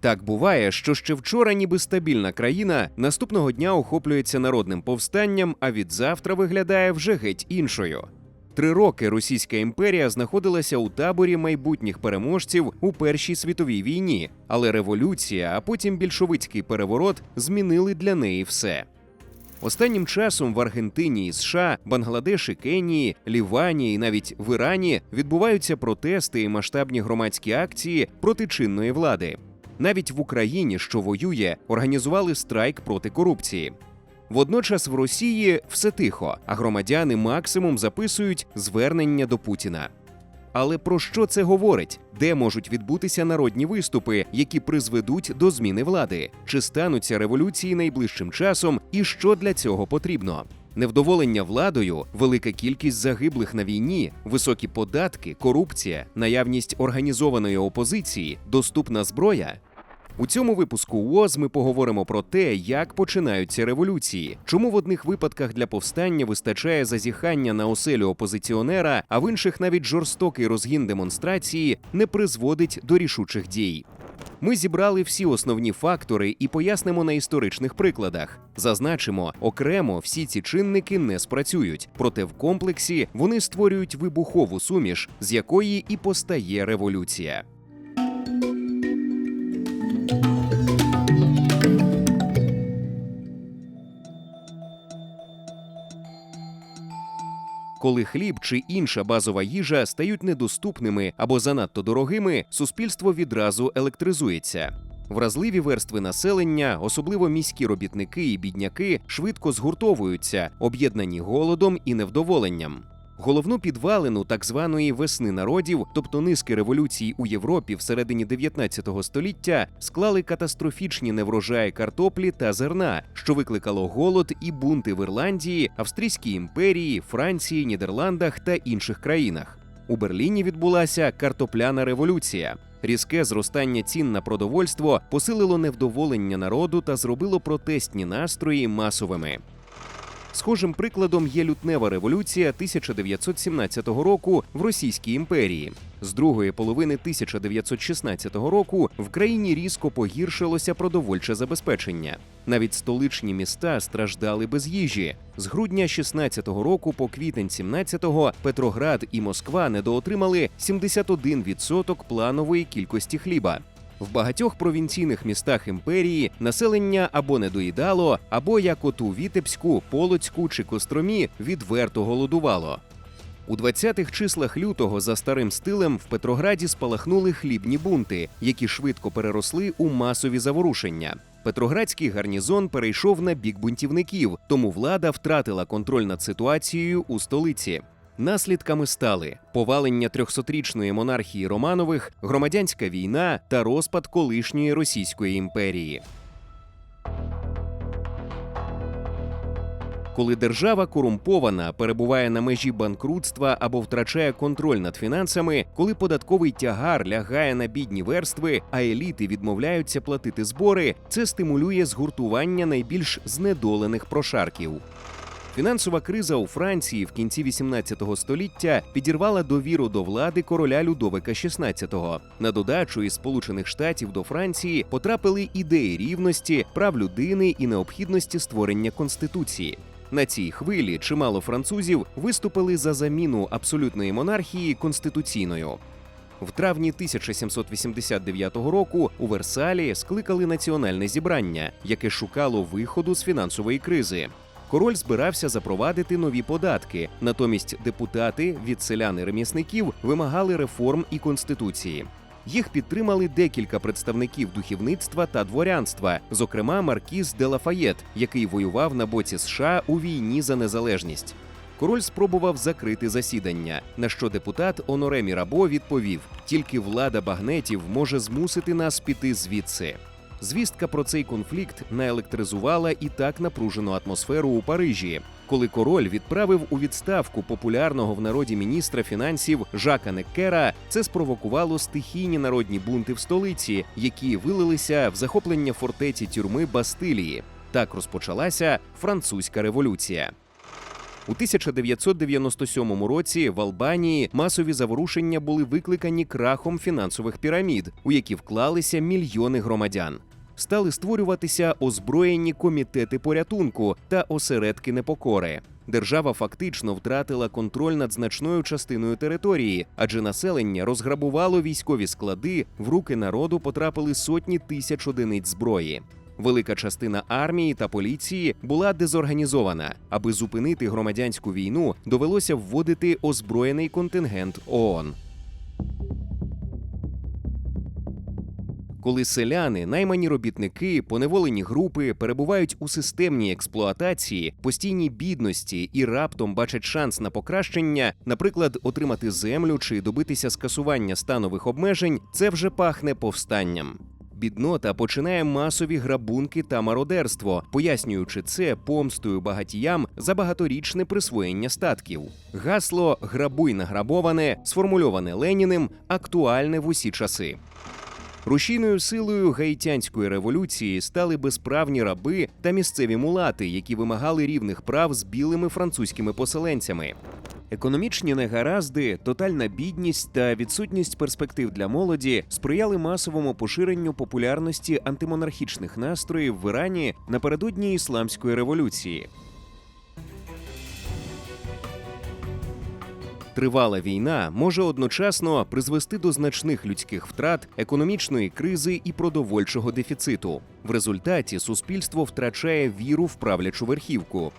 Так буває, що ще вчора, ніби стабільна країна, наступного дня охоплюється народним повстанням, а відзавтра виглядає вже геть іншою. Три роки Російська імперія знаходилася у таборі майбутніх переможців у Першій світовій війні, але революція, а потім більшовицький переворот змінили для неї все. Останнім часом в Аргентині, і США, Бангладеші, Кенії, Лівані і навіть в Ірані відбуваються протести і масштабні громадські акції проти чинної влади навіть в Україні, що воює, організували страйк проти корупції. Водночас в Росії все тихо, а громадяни максимум записують звернення до Путіна. Але про що це говорить? Де можуть відбутися народні виступи, які призведуть до зміни влади? Чи стануться революції найближчим часом, і що для цього потрібно? Невдоволення владою, велика кількість загиблих на війні, високі податки, корупція, наявність організованої опозиції, доступна зброя. У цьому випуску УОЗ ми поговоримо про те, як починаються революції, чому в одних випадках для повстання вистачає зазіхання на оселю опозиціонера, а в інших навіть жорстокий розгін демонстрації не призводить до рішучих дій. Ми зібрали всі основні фактори і пояснимо на історичних прикладах. Зазначимо, окремо всі ці чинники не спрацюють, проте в комплексі вони створюють вибухову суміш, з якої і постає революція. Коли хліб чи інша базова їжа стають недоступними або занадто дорогими, суспільство відразу електризується. Вразливі верстви населення, особливо міські робітники і бідняки, швидко згуртовуються, об'єднані голодом і невдоволенням. Головну підвалину так званої весни народів, тобто низки революцій у Європі всередині 19 століття, склали катастрофічні неврожаї картоплі та зерна, що викликало голод і бунти в Ірландії, Австрійській імперії, Франції, Нідерландах та інших країнах. У Берліні відбулася картопляна революція. Різке зростання цін на продовольство посилило невдоволення народу та зробило протестні настрої масовими. Схожим прикладом є лютнева революція 1917 року в Російській імперії. З другої половини 1916 року в країні різко погіршилося продовольче забезпечення. Навіть столичні міста страждали без їжі. З грудня 16 року по квітень 17-го Петроград і Москва недоотримали 71% планової кількості хліба. В багатьох провінційних містах імперії населення або не доїдало, або як от у Вітебську, Полоцьку чи Костромі відверто голодувало. У 20-х числах лютого за старим стилем в Петрограді спалахнули хлібні бунти, які швидко переросли у масові заворушення. Петроградський гарнізон перейшов на бік бунтівників, тому влада втратила контроль над ситуацією у столиці. Наслідками стали повалення трьохсотрічної монархії Романових, громадянська війна та розпад колишньої Російської імперії. Коли держава корумпована, перебуває на межі банкрутства або втрачає контроль над фінансами, коли податковий тягар лягає на бідні верстви, а еліти відмовляються платити збори, це стимулює згуртування найбільш знедолених прошарків. Фінансова криза у Франції в кінці 18 століття підірвала довіру до влади короля Людовика XVI. На додачу із Сполучених Штатів до Франції потрапили ідеї рівності, прав людини і необхідності створення конституції. На цій хвилі чимало французів виступили за заміну абсолютної монархії конституційною. В травні 1789 року у Версалі скликали національне зібрання, яке шукало виходу з фінансової кризи. Король збирався запровадити нові податки. Натомість депутати від селян і ремісників вимагали реформ і конституції. Їх підтримали декілька представників духовництва та дворянства, зокрема Маркіз де Лафаєт, який воював на боці США у війні за незалежність. Король спробував закрити засідання, на що депутат Оноремі Рабо відповів: тільки влада багнетів може змусити нас піти звідси. Звістка про цей конфлікт наелектризувала і так напружену атмосферу у Парижі, коли король відправив у відставку популярного в народі міністра фінансів Жака Неккера. Це спровокувало стихійні народні бунти в столиці, які вилилися в захоплення фортеці тюрми Бастилії. Так розпочалася французька революція. У 1997 році в Албанії масові заворушення були викликані крахом фінансових пірамід, у які вклалися мільйони громадян. Стали створюватися озброєні комітети порятунку та осередки непокори. Держава фактично втратила контроль над значною частиною території, адже населення розграбувало військові склади, в руки народу потрапили сотні тисяч одиниць зброї. Велика частина армії та поліції була дезорганізована. Аби зупинити громадянську війну, довелося вводити озброєний контингент ООН. Коли селяни, наймані робітники, поневолені групи перебувають у системній експлуатації, постійній бідності і раптом бачать шанс на покращення, наприклад, отримати землю чи добитися скасування станових обмежень, це вже пахне повстанням. Біднота починає масові грабунки та мародерство, пояснюючи це помстою багатіям за багаторічне присвоєння статків. Гасло Грабуй награбоване, сформульоване Леніним, актуальне в усі часи. Рушійною силою гаїтянської революції стали безправні раби та місцеві мулати, які вимагали рівних прав з білими французькими поселенцями. Економічні негаразди, тотальна бідність та відсутність перспектив для молоді сприяли масовому поширенню популярності антимонархічних настроїв в Ірані напередодні ісламської революції. Тривала війна може одночасно призвести до значних людських втрат, економічної кризи і продовольчого дефіциту. В результаті суспільство втрачає віру в правлячу верхівку.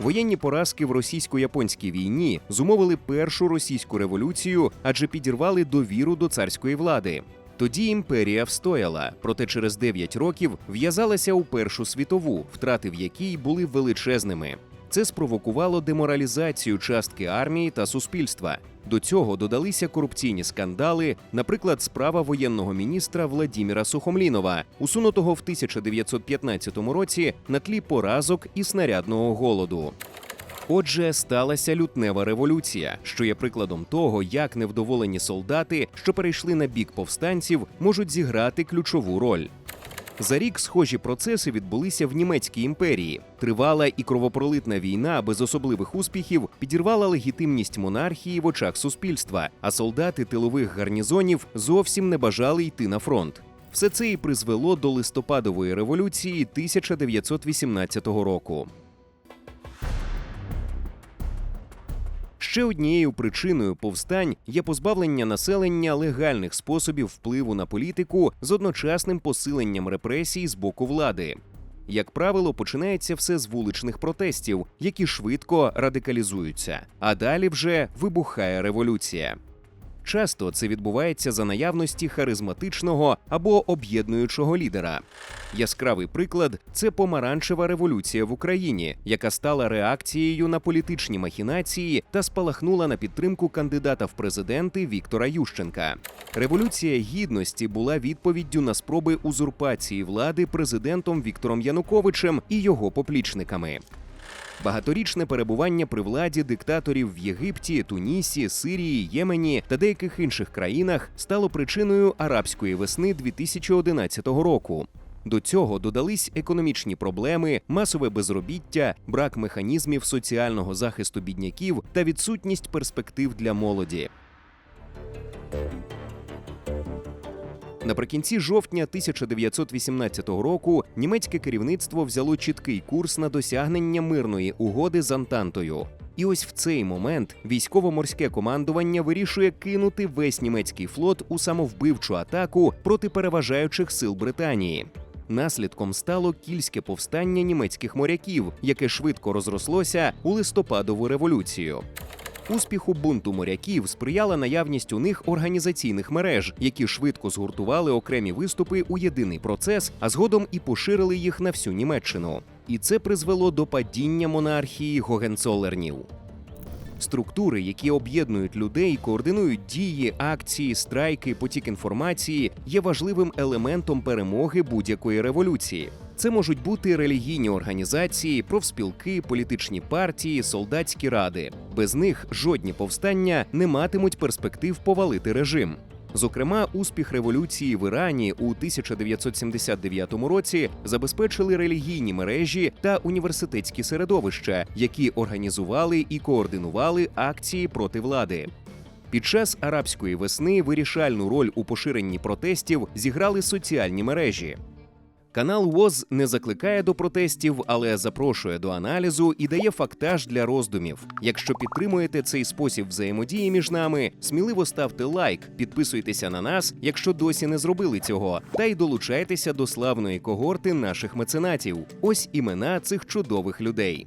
Воєнні поразки в російсько-японській війні зумовили першу російську революцію, адже підірвали довіру до царської влади. Тоді імперія встояла, проте через 9 років в'язалася у Першу світову, втрати в якій були величезними. Це спровокувало деморалізацію частки армії та суспільства. До цього додалися корупційні скандали, наприклад, справа воєнного міністра Владіміра Сухомлінова, усунутого в 1915 році на тлі поразок і снарядного голоду. Отже, сталася лютнева революція, що є прикладом того, як невдоволені солдати, що перейшли на бік повстанців, можуть зіграти ключову роль. За рік схожі процеси відбулися в німецькій імперії. Тривала і кровопролитна війна без особливих успіхів підірвала легітимність монархії в очах суспільства, а солдати тилових гарнізонів зовсім не бажали йти на фронт. Все це і призвело до листопадової революції 1918 року. Ще однією причиною повстань є позбавлення населення легальних способів впливу на політику з одночасним посиленням репресій з боку влади. Як правило, починається все з вуличних протестів, які швидко радикалізуються, а далі вже вибухає революція. Часто це відбувається за наявності харизматичного або об'єднуючого лідера. Яскравий приклад це помаранчева революція в Україні, яка стала реакцією на політичні махінації та спалахнула на підтримку кандидата в президенти Віктора Ющенка. Революція гідності була відповіддю на спроби узурпації влади президентом Віктором Януковичем і його поплічниками. Багаторічне перебування при владі диктаторів в Єгипті, Тунісі, Сирії, Ємені та деяких інших країнах стало причиною арабської весни 2011 року. До цього додались економічні проблеми, масове безробіття, брак механізмів соціального захисту бідняків та відсутність перспектив для молоді. Наприкінці жовтня 1918 року німецьке керівництво взяло чіткий курс на досягнення мирної угоди з Антантою. І ось в цей момент військово-морське командування вирішує кинути весь німецький флот у самовбивчу атаку проти переважаючих сил Британії. Наслідком стало кільське повстання німецьких моряків, яке швидко розрослося у листопадову революцію. Успіху бунту моряків сприяла наявність у них організаційних мереж, які швидко згуртували окремі виступи у єдиний процес, а згодом і поширили їх на всю Німеччину. І це призвело до падіння монархії Гогенцолернів. Структури, які об'єднують людей, координують дії, акції, страйки, потік інформації, є важливим елементом перемоги будь-якої революції. Це можуть бути релігійні організації, профспілки, політичні партії, солдатські ради. Без них жодні повстання не матимуть перспектив повалити режим. Зокрема, успіх революції в Ірані у 1979 році забезпечили релігійні мережі та університетські середовища, які організували і координували акції проти влади. Під час арабської весни вирішальну роль у поширенні протестів зіграли соціальні мережі. Канал ВОЗ не закликає до протестів, але запрошує до аналізу і дає фактаж для роздумів. Якщо підтримуєте цей спосіб взаємодії між нами, сміливо ставте лайк, підписуйтеся на нас, якщо досі не зробили цього, та й долучайтеся до славної когорти наших меценатів. Ось імена цих чудових людей: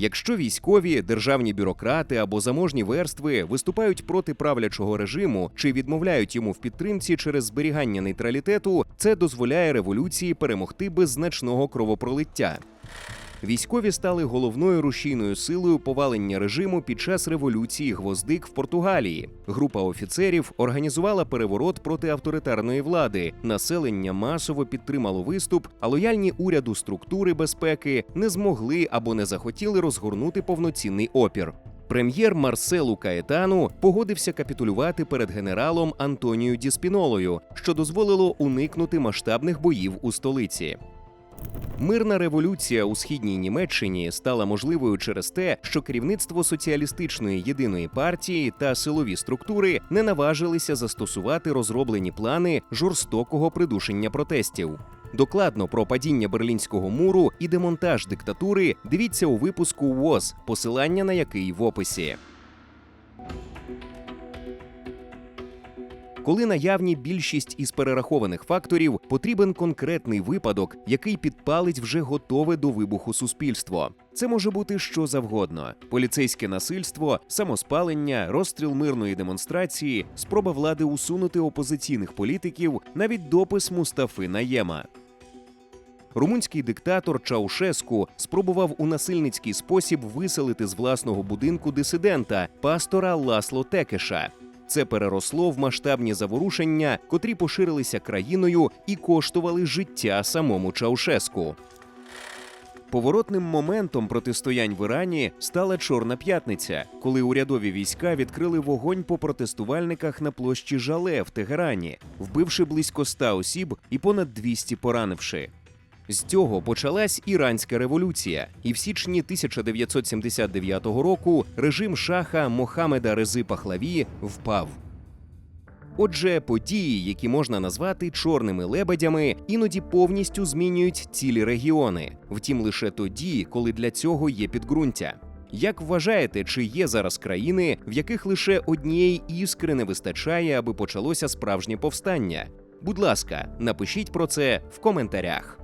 Якщо військові, державні бюрократи або заможні верстви виступають проти правлячого режиму чи відмовляють йому в підтримці через зберігання нейтралітету, це дозволяє революції перемогти без значного кровопролиття. Військові стали головною рушійною силою повалення режиму під час революції Гвоздик в Португалії. Група офіцерів організувала переворот проти авторитарної влади. Населення масово підтримало виступ, а лояльні уряду структури безпеки не змогли або не захотіли розгорнути повноцінний опір. Прем'єр Марселу Каетану погодився капітулювати перед генералом Антонією Діспінолою, що дозволило уникнути масштабних боїв у столиці. Мирна революція у східній Німеччині стала можливою через те, що керівництво соціалістичної єдиної партії та силові структури не наважилися застосувати розроблені плани жорстокого придушення протестів. Докладно про падіння берлінського муру і демонтаж диктатури дивіться у випуску ВОЗ, посилання на який в описі. Коли наявні більшість із перерахованих факторів, потрібен конкретний випадок, який підпалить вже готове до вибуху суспільство. Це може бути що завгодно: поліцейське насильство, самоспалення, розстріл мирної демонстрації, спроба влади усунути опозиційних політиків, навіть допис Мустафи Наєма. Румунський диктатор Чаушеску спробував у насильницький спосіб виселити з власного будинку дисидента пастора Ласло Текеша. Це переросло в масштабні заворушення, котрі поширилися країною і коштували життя самому Чаушеску. Поворотним моментом протистоянь в Ірані стала Чорна п'ятниця, коли урядові війська відкрили вогонь по протестувальниках на площі Жале в Тегерані, вбивши близько ста осіб і понад 200 поранивши. З цього почалась іранська революція, і в січні 1979 року режим шаха Мохамеда Рези Пахлаві впав. Отже, події, які можна назвати чорними лебедями, іноді повністю змінюють цілі регіони. Втім, лише тоді, коли для цього є підґрунтя. Як вважаєте, чи є зараз країни, в яких лише однієї іскри не вистачає, аби почалося справжнє повстання? Будь ласка, напишіть про це в коментарях.